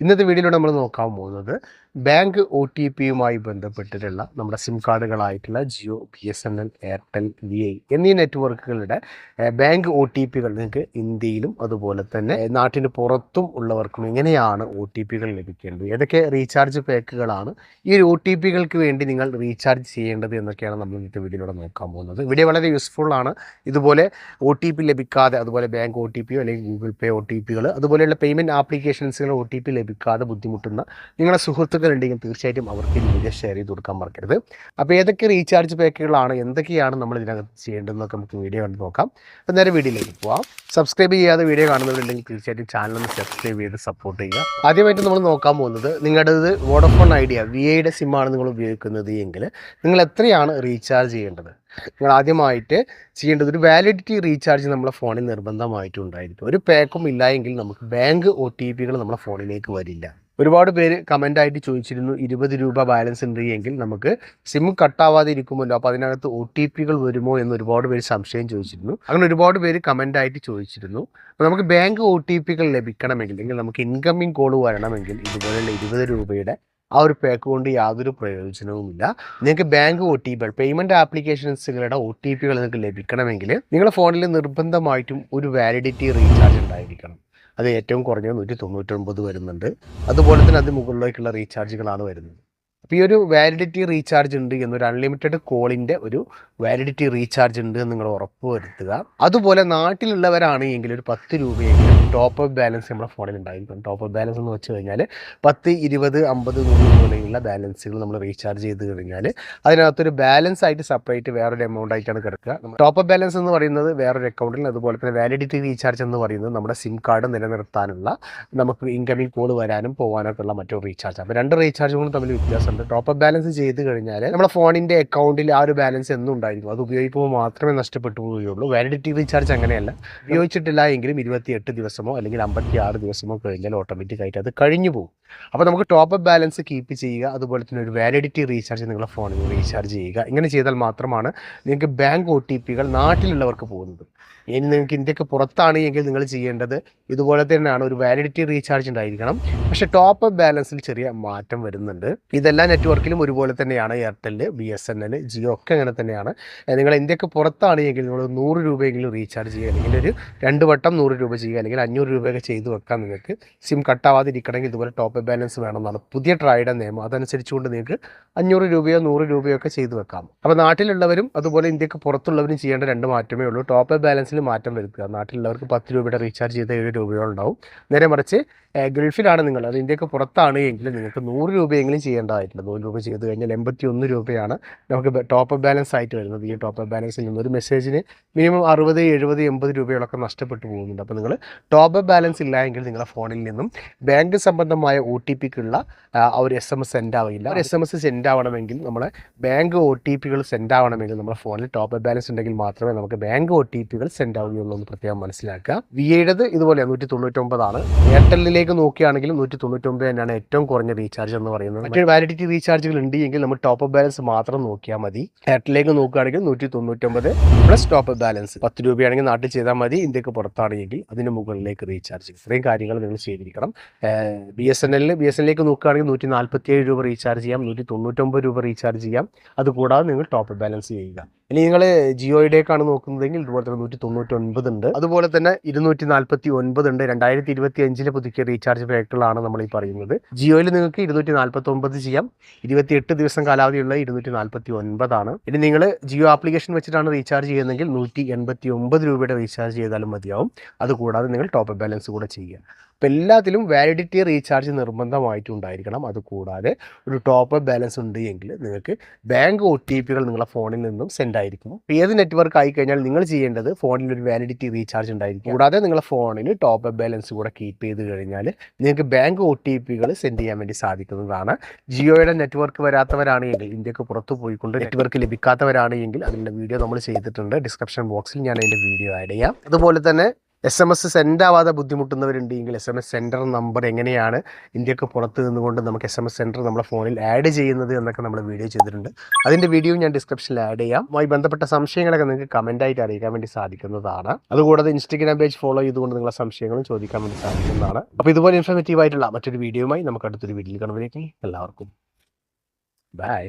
ഇന്നത്തെ വീഡിയോയിലൂടെ നമ്മൾ നോക്കാൻ പോകുന്നത് ബാങ്ക് ഒ ടി പിയുമായി ബന്ധപ്പെട്ടിട്ടുള്ള നമ്മുടെ sim കാർഡുകളായിട്ടുള്ള Jio B S N L Airtel V I എന്നീ നെറ്റ്വർക്കുകളുടെ ബാങ്ക് ഒ ടി പികൾ നിങ്ങൾക്ക് ഇന്ത്യയിലും അതുപോലെ തന്നെ നാട്ടിന് പുറത്തും ഉള്ളവർക്കും എങ്ങനെയാണ് ഒ ടി പികൾ ലഭിക്കേണ്ടത്? ഏതൊക്കെ റീചാർജ് പാക്കുകളാണ് ഈ ഒരു ഒ ടി പികൾക്ക് വേണ്ടി നിങ്ങൾ റീചാർജ് ചെയ്യേണ്ടത് എന്നൊക്കെയാണ് നമ്മൾ ഇന്നത്തെ വീഡിയോയിലൂടെ നോക്കാൻ പോകുന്നത്. വീഡിയോ വളരെ യൂസ്ഫുൾ ആണ്. ഇതുപോലെ ഒ ടി പി ലഭിക്കാതെ അതുപോലെ ബാങ്ക് ഒ ടി പിയോ അല്ലെങ്കിൽ ഗൂഗിൾ പേ ഒ ടി പികൾ അതുപോലെയുള്ള പേയ്മെന്റ് ആപ്ലിക്കേഷൻസുകൾ ഒ ടി പി ലഭിക്കാതെ ബുദ്ധിമുട്ടുന്ന നിങ്ങളുടെ സുഹൃത്തുക്കൾ ഉണ്ടെങ്കിൽ തീർച്ചയായിട്ടും അവർക്ക് ഈ വീഡിയോ ഷെയർ ചെയ്ത് കൊടുക്കാൻ മറക്കരുത്. അപ്പോൾ ഏതൊക്കെ റീചാർജ് പാക്കുകളാണ് എന്തൊക്കെയാണ് നമ്മൾ ഇതിനകത്ത് ചെയ്യേണ്ടതെന്നൊക്കെ നമുക്ക് വീഡിയോ കണ്ട് നോക്കാം. അപ്പോൾ നേരെ വീഡിയോയിലേക്ക് പോവാം. സബ്സ്ക്രൈബ് ചെയ്യാതെ വീഡിയോ കാണുന്നവരുണ്ടെങ്കിൽ തീർച്ചയായിട്ടും ചാനൽ ഒന്ന് സബ്സ്ക്രൈബ് ചെയ്ത് സപ്പോർട്ട് ചെയ്യുക. ആദ്യമായിട്ട് നമ്മൾ നോക്കാൻ പോകുന്നത് നിങ്ങളുടേത് വോഡഫോൺ ഐഡിയ വി ഐയുടെ സിമ്മാണ് നിങ്ങൾ ഉപയോഗിക്കുന്നത് എങ്കിൽ നിങ്ങൾ എത്രയാണ് റീചാർജ് ചെയ്യേണ്ടത്? നിങ്ങൾ ആദ്യമായിട്ട് ചെയ്യേണ്ടത് ഒരു വാലിഡിറ്റി റീചാർജ് നമ്മുടെ ഫോണിൽ നിർബന്ധമായിട്ടും ഉണ്ടായിരിക്കും ഒരു പാക്കും ഇല്ലായെങ്കിൽ നമുക്ക് ബാങ്ക് ഒ ടി പികൾ നമ്മുടെ ഫോണിലേക്ക് വരില്ല. ഒരുപാട് പേര് കമന്റ് ആയിട്ട് ചോദിച്ചിരുന്നു ഇരുപത് രൂപ ബാലൻസ് ഉണ്ട് എങ്കിൽ നമുക്ക് സിം കട്ടാവാതെ ഇരിക്കുമല്ലോ അപ്പോൾ അതിനകത്ത് ഒ ടി പികൾ വരുമോ എന്ന് ഒരുപാട് പേര് സംശയം ചോദിച്ചിരുന്നു. അങ്ങനെ ഒരുപാട് പേര് കമന്റ് ആയിട്ട് ചോദിച്ചിരുന്നു. അപ്പോൾ നമുക്ക് ബാങ്ക് ഒ ടി പികൾ ലഭിക്കണമെങ്കിൽ അല്ലെങ്കിൽ നമുക്ക് ഇൻകമ്മിങ് കോൾ വരണമെങ്കിൽ ഇതുപോലെയുള്ള ഇരുപത് രൂപയുടെ ആ ഒരു പാക്ക് കൊണ്ട് യാതൊരു പ്രയോജനവുമില്ല. നിങ്ങൾക്ക് ബാങ്ക് ഒ ടി പികൾ പേയ്മെന്റ് ആപ്ലിക്കേഷൻസുകളുടെ ഒ ടി പികൾ നിങ്ങൾക്ക് ലഭിക്കണമെങ്കിൽ നിങ്ങളുടെ ഫോണിൽ നിർബന്ധമായിട്ടും ഒരു വാലിഡിറ്റി റീചാർജ് ഉണ്ടായിരിക്കണം. അത് ഏറ്റവും കുറഞ്ഞത് നൂറ്റി തൊണ്ണൂറ്റൊൻപത് വരുന്നുണ്ട്. അതുപോലെ തന്നെ അതിന് മുകളിലേക്കുള്ള റീചാർജുകളാണ് വരുന്നത്. അപ്പോൾ ഈ ഒരു വാലിഡിറ്റി റീചാർജ് ഉണ്ട് എന്നൊരു അൺലിമിറ്റഡ് കോളിന്റെ ഒരു വാലിഡിറ്റി റീചാർജ് ഉണ്ട് എന്ന് നിങ്ങൾ ഉറപ്പ് വരുത്തുക. അതുപോലെ നാട്ടിലുള്ളവരാണ് എങ്കിൽ ഒരു പത്ത് രൂപയെങ്കിലും ടോപ്പ് അപ്പ് ബാലൻസ് നമ്മുടെ ഫോണിൽ ഉണ്ടായിരിക്കും. ടോപ്പ് അപ്പ് ബാലൻസ് എന്ന് വെച്ച് കഴിഞ്ഞാൽ പത്ത് ഇരുപത് അമ്പത് നൂറ് പോലെയുള്ള ബാലൻസുകൾ നമ്മൾ റീചാർജ് ചെയ്ത് കഴിഞ്ഞാൽ അതിനകത്തൊരു ബാലൻസ് ആയിട്ട് സെപ്പറേറ്റ് വേറൊരു എമൗണ്ട് ആയിട്ടാണ് കിടക്കുക. ടോപ്പ് അപ്പ് ബാലൻസ് എന്ന് പറയുന്നത് വേറൊരു അക്കൗണ്ടിൽ അതുപോലെ തന്നെ വാലിഡിറ്റി റീചാർജ് എന്ന് പറയുന്നത് നമ്മുടെ സിം കാർഡ് നിലനിർത്താനുള്ള നമുക്ക് ഇൻകമിംഗ് കോൾ വരാനും പോകാനൊക്കെ ഉള്ള മറ്റൊരു റീചാർജ് അപ്പോൾ രണ്ട് റീചാർജുകളും തമ്മിൽ വ്യത്യാസമുണ്ട്. ടോപ്പ് അപ്പ് ബാലൻസ് ചെയ്ത് കഴിഞ്ഞാൽ നമ്മുടെ ഫോണിന്റെ അക്കൗണ്ടിൽ ആ ഒരു ബാലൻസ് എന്നും ഉണ്ടായിരിക്കും. അത് ഉപയോഗിക്കുമ്പോൾ മാത്രമേ നഷ്ടപ്പെട്ടു പോവുകയുള്ളൂ വാലിഡിറ്റി റീചാർജ് അങ്ങനെയല്ല. ഉപയോഗിച്ചിട്ടില്ല എങ്കിലും ഇരുപത്തിയെട്ട് ദിവസമോ അല്ലെങ്കിൽ അമ്പത്തി ആറ് ദിവസമോ കഴിഞ്ഞാൽ ഓട്ടോമാറ്റിക്കായിട്ട് അത് കഴിഞ്ഞു പോകും അപ്പോൾ നമുക്ക് ടോപ്പ് അപ്പ് ബാലൻസ് കീപ്പ് ചെയ്യുക അതുപോലെ തന്നെ ഒരു വാലിഡിറ്റി റീചാർജ് നിങ്ങളുടെ ഫോണിൽ റീചാർജ് ചെയ്യുക. ഇങ്ങനെ ചെയ്താൽ മാത്രമാണ് നിങ്ങൾക്ക് ബാങ്ക് ഒ ടി പികൾ നാട്ടിലുള്ളവർക്ക് പോകുന്നത്. ഇനി നിങ്ങൾക്ക് ഇന്ത്യയ്ക്ക് പുറത്താണ് എങ്കിൽ നിങ്ങൾ ചെയ്യേണ്ടത് ഇതുപോലെ തന്നെയാണ് ഒരു വാലിഡിറ്റി റീചാർജ് ഉണ്ടായിരിക്കണം. പക്ഷേ ടോപ്പ് അപ്പ് ബാലൻസിൽ ചെറിയ മാറ്റം വരുന്നുണ്ട്. ഇതെല്ലാ നെറ്റ്വർക്കിലും ഒരുപോലെ തന്നെയാണ് Airtel B S N L Jio ഒക്കെ അങ്ങനെ തന്നെയാണ്. നിങ്ങൾ ഇന്ത്യയ്ക്ക് പുറത്താണ് എങ്കിൽ നിങ്ങൾ നൂറ് രൂപയെങ്കിലും റീചാർജ് ചെയ്യുക അല്ലെങ്കിൽ ഒരു രണ്ട് വട്ടം നൂറ് രൂപ ചെയ്യുക അല്ലെങ്കിൽ അഞ്ഞൂറ് രൂപയൊക്കെ ചെയ്ത് വെക്കാൻ നിങ്ങൾക്ക്. സിം കട്ടാവാതിരിക്കണമെങ്കിൽ ഇതുപോലെ ടോപ്പ് ബാലൻസ് വേണമെന്നാണ്. പുതിയ ട്രായുടെ നിയമം. അതനുസരിച്ചുകൊണ്ട് നിങ്ങൾക്ക് അഞ്ഞൂറ് രൂപയോ നൂറ് രൂപയോ ഒക്കെ ചെയ്ത് വെക്കാം. അപ്പോൾ നാട്ടിലുള്ളവരും അതുപോലെ ഇന്ത്യയ്ക്ക് പുറത്തുള്ളവരും ചെയ്യേണ്ട രണ്ട് മാറ്റമേ ഉള്ളൂ. ടോപ്പ് അപ്പ് ബാലൻസിൽ മാറ്റം വരുത്തുക. നാട്ടിലുള്ളവർക്ക് പത്ത് രൂപയുടെ റീചാർജ് ചെയ്ത ഏഴ് രൂപയോ ഉണ്ടാവും. നേരെ മറിച്ച് ഗൾഫിലാണ് നിങ്ങൾ. അത് ഇന്ത്യയ്ക്ക് പുറത്താണ് എങ്കിൽ നിങ്ങൾക്ക് നൂറ് രൂപയെങ്കിലും ചെയ്യേണ്ടതായിട്ടുണ്ട്. നൂറ് രൂപ ചെയ്ത് കഴിഞ്ഞാൽ എൺപത്തി ഒന്ന് രൂപയാണ് നമുക്ക് ടോപ്പ് അപ്പ് ബാലൻസ് ആയിട്ട് വരുന്നത്. ഈ ടോപ്പ് അപ്പ് ബാലൻസിൽ നിന്ന് ഒരു മെസ്സേജിന് മിനിമം അറുപത് എഴുപത് എൺപത് രൂപയോളൊക്കെ നഷ്ടപ്പെട്ടു പോകുന്നുണ്ട്. അപ്പോൾ നിങ്ങൾ ടോപ്പ് അപ്പ് ബാലൻസ് ഇല്ല എങ്കിൽ നിങ്ങളുടെ ഫോണിൽ നിന്നും ബാങ്ക് സംബന്ധമായ ടി പിക്കുള്ള ആ ഒരു എസ് എം എസ് സെൻഡ് ആവില്ല ഒരു എസ് എം എസ് സെൻഡ് ആവണമെങ്കിൽ നമ്മളെ ബാങ്ക് ഒ ടി പികൾ സെൻഡ് ആവണമെങ്കിൽ നമ്മുടെ ഫോണിൽ ടോപ്പ് അപ്പ് ബാലൻസ് ഉണ്ടെങ്കിൽ മാത്രമേ നമുക്ക് ബാങ്ക് ഒ ടി പികൾ സെൻഡ് ആവുകയുള്ളൂ എന്ന് പ്രത്യേകം മനസ്സിലാക്കുക. വി എഴുത് ഇതുപോലെ നൂറ്റി തൊണ്ണൂറ്റൊമ്പതാണ് എയർടെല്ലിലേക്ക് നോക്കുകയാണെങ്കിലും നൂറ്റി തൊണ്ണൂറ്റൊമ്പത് തന്നെയാണ് ഏറ്റവും കുറഞ്ഞ റീചാർജ് എന്ന് പറയുന്നത്. മറ്റൊരു വാലിഡിറ്റി റീചാർജുകൾ ഉണ്ട് എങ്കിൽ നമ്മൾ ടോപ്പ് അപ്പ് ബാലൻസ് മാത്രം നോക്കിയാൽ മതി. എയർടെല്ലിലേക്ക് നോക്കുകയാണെങ്കിൽ നൂറ്റി തൊണ്ണൂറ്റൊമ്പത് പ്ലസ് ടോപ്പ് അപ്പ് ബാലൻസ് പത്ത് രൂപയാണെങ്കിൽ നാട്ടിൽ ചെയ്താൽ മതി. ഇന്ത്യയ്ക്ക് പുറത്താണെങ്കിൽ അതിന് മുകളിലേക്ക് റീചാർജ് ഇത്രയും കാര്യങ്ങൾ നിങ്ങൾ ചെയ്തിരിക്കണം. ബി എസ് എൻ എല്ലിൽ ബി എസ് എല്ലിലേക്ക് നോക്കുകയാണെങ്കിൽ നൂറ്റി നാൽപ്പത്തി ഏഴ് രൂപ റീചാർജ് ചെയ്യാം നൂറ്റി തൊണ്ണൂറ്റൊമ്പത് രൂപ റീചാർജ് ചെയ്യാം. അതുകൂടാതെ നിങ്ങൾ ടോപ്പ് ബാലൻസ് ചെയ്യുക. ഇനി നിങ്ങൾ ജിയോയുടേക്കാണ് നോക്കുന്നതെങ്കിൽ ഇതുപോലെ തന്നെ നൂറ്റി തൊണ്ണൂറ്റി ഒൻപത് ഉണ്ട് അതുപോലെ തന്നെ ഇരുന്നൂറ്റി നാൽപ്പത്തി ഒൻപത് ഉണ്ട് രണ്ടായിരത്തി ഇരുപത്തി അഞ്ചിലെ പുതുക്കിയ റീചാർജ് പാക്കുകളാണ് നമ്മൾ ഈ പറയുന്നത്. ജിയോയിൽ നിങ്ങൾക്ക് ഇരുന്നൂറ്റി നാൽപ്പത്തി ഒമ്പത് ചെയ്യാം. ഇരുപത്തിയെട്ട് ദിവസം കാലാവധിയുള്ള ഇരുന്നൂറ്റി നാൽപ്പത്തി ഒൻപതാണ് ഇനി നിങ്ങൾ ജിയോ ആപ്ലിക്കേഷൻ വെച്ചിട്ടാണ് റീചാർജ് ചെയ്യുന്നതെങ്കിൽ നൂറ്റി എൺപത്തി ഒമ്പത് രൂപയുടെ റീചാർജ് ചെയ്താലും മതിയാവും. അതുകൂടാതെ നിങ്ങൾ ടോപ്പ് ബാലൻസ് കൂടെ ചെയ്യുക. അപ്പോൾ എല്ലാത്തിലും വാലിഡിറ്റി റീചാർജ് നിർബന്ധമായിട്ടും ഉണ്ടായിരിക്കണം അതുകൂടാതെ ഒരു ടോപ്പ് ബാലൻസ് ഉണ്ട് എങ്കിൽ നിങ്ങൾക്ക് ബാങ്ക് ഒ ടി പികൾ നിങ്ങളുടെ ഫോണിൽ നിന്നും സെൻഡ് അപ്പോൾ ഏത് നെറ്റ്വർക്ക് ആയി കഴിഞ്ഞാൽ നിങ്ങൾ ചെയ്യേണ്ടത് ഫോണിൽ ഒരു വാലിഡിറ്റി റീചാർജ് ഉണ്ടായിരിക്കും. കൂടാതെ നിങ്ങളുടെ ഫോണിന് ടോപ്പ് അപ്പ് ബാലൻസ് കൂടെ കീപ്പ് ചെയ്ത് കഴിഞ്ഞാൽ നിങ്ങൾക്ക് ബാങ്ക് ഒ ടി പികൾ സെൻഡ് ചെയ്യാൻ വേണ്ടി സാധിക്കുന്നതാണ്. ജിയോയുടെ നെറ്റ്വർക്ക് വരാത്തവരാണ് എങ്കിൽ ഇന്ത്യയ്ക്ക് പുറത്തു പോയിക്കൊണ്ട് നെറ്റ്വർക്ക് ലഭിക്കാത്തവരാണ് എങ്കിൽ അതിന്റെ വീഡിയോ നമ്മൾ ചെയ്തിട്ടുണ്ട്. ഡിസ്ക്രിപ്ഷൻ ബോക്സിൽ ഞാൻ അതിന്റെ വീഡിയോ ആഡ് ചെയ്യാം. അതുപോലെ തന്നെ എസ് എം എസ് സെൻഡ് ആവാതെ ബുദ്ധിമുട്ടുന്നവരുണ്ടെങ്കിൽ S M S centre number എങ്ങനെയാണ് ഇന്ത്യയ്ക്ക് പുറത്ത് നിന്നുകൊണ്ട് നമുക്ക് എസ് എം എസ് സെന്റർ നമ്മുടെ ഫോണിൽ ആഡ് ചെയ്യുന്നത് എന്നൊക്കെ നമ്മൾ വീഡിയോ ചെയ്തിട്ടുണ്ട്. അതിന്റെ വീഡിയോ ഞാൻ ഡിസ്ക്രിപ്ഷനിൽ ആഡ് ചെയ്യാം. അതുമായി ബന്ധപ്പെട്ട സംശയങ്ങളൊക്കെ നിങ്ങൾക്ക് കമന്റായിട്ട് അറിയിക്കാൻ വേണ്ടി സാധിക്കുന്നതാണ്. അതുകൂടാതെ ഇൻസ്റ്റഗ്രാം പേജ് ഫോളോ ചെയ്തുകൊണ്ട് നിങ്ങളുടെ സംശയങ്ങളും ചോദിക്കാൻ വേണ്ടി സാധിക്കുന്നതാണ്. അപ്പോൾ ഇതുപോലെ ഇൻഫോർമേറ്റീവ് ആയിട്ടുള്ള മറ്റൊരു വീഡിയോയുമായി നമുക്ക് അടുത്തൊരു വീഡിയോയിൽ കാണുമ്പോഴേക്കും എല്ലാവർക്കും. ബൈ